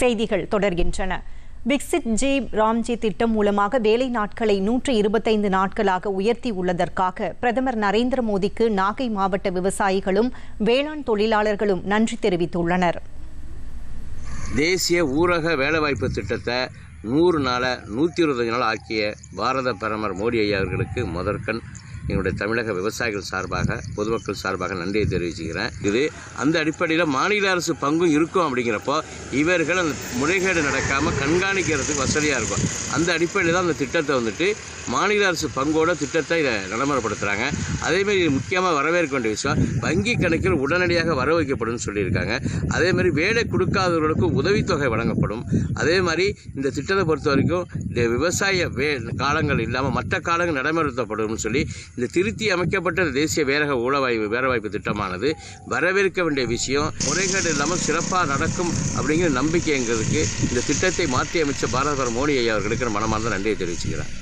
செய்திகள் தொடர்கின்றன. விக்சித் ஜி ராம்ஜி திட்டம் மூலமாக வேலை நாட்களை நூற்று இருபத்தைந்து நாட்களாக உயர்த்தி உள்ளதற்காக பிரதமர் நரேந்திர மோடிக்கு நாகை மாவட்ட விவசாயிகளும் வேளாண் தொழிலாளர்களும் நன்றி தெரிவித்துள்ளனர். தேசிய ஊரக வேலைவாய்ப்பு திட்டத்தை நூறு நாளை நூற்றி இருபத்தஞ்சு நாள் ஆக்கிய பாரத பிரதமர் மோடி ஐயா அவர்களுக்கு முதற்கண் எங்களுடைய தமிழக விவசாயிகள் சார்பாக பொதுமக்கள் சார்பாக நன்றியை தெரிவிச்சுக்கிறேன். இது அந்த அடிப்படையில் மாநில அரசு பங்கும் இருக்கும் அப்படிங்கிறப்போ இவர்கள் அந்த முறைகேடு நடக்காமல் கண்காணிக்கிறதுக்கு வசதியாக இருக்கும். அந்த அடிப்படையில் தான் அந்த திட்டத்தை வந்துட்டு மாநில அரசு பங்கோட திட்டத்தை இதை நடைமுறைப்படுத்துகிறாங்க அதேமாரி இது முக்கியமாக வரவேற்க வேண்டிய விஷயம் வங்கி கணக்கில் உடனடியாக வர வைக்கப்படும் சொல்லியிருக்காங்க அதேமாதிரி வேலை கொடுக்காதவர்களுக்கு உதவித்தொகை வழங்கப்படும். அதே மாதிரி இந்த திட்டத்தை பொறுத்த வரைக்கும் இந்த விவசாய வே காலங்கள் இல்லாமல் மற்ற காலங்கள் நடைமுறைப்படுத்தப்படும் சொல்லி இந்த திருத்தி அமைக்கப்பட்ட தேசிய வேரக ஊழவாய்ப்பு வேலைவாய்ப்பு திட்டமானது வரவேற்க வேண்டிய விஷயம். முறைகேடு இல்லாமல் சிறப்பாக நடக்கும் அப்படிங்கிற நம்பிக்கைங்கிறதுக்கு இந்த திட்டத்தை மாற்றி அமைச்ச பாரத மோடி ஐயா அவர்களுக்கு மனமார்ந்த நன்றியை தெரிவிச்சுக்கிறேன்.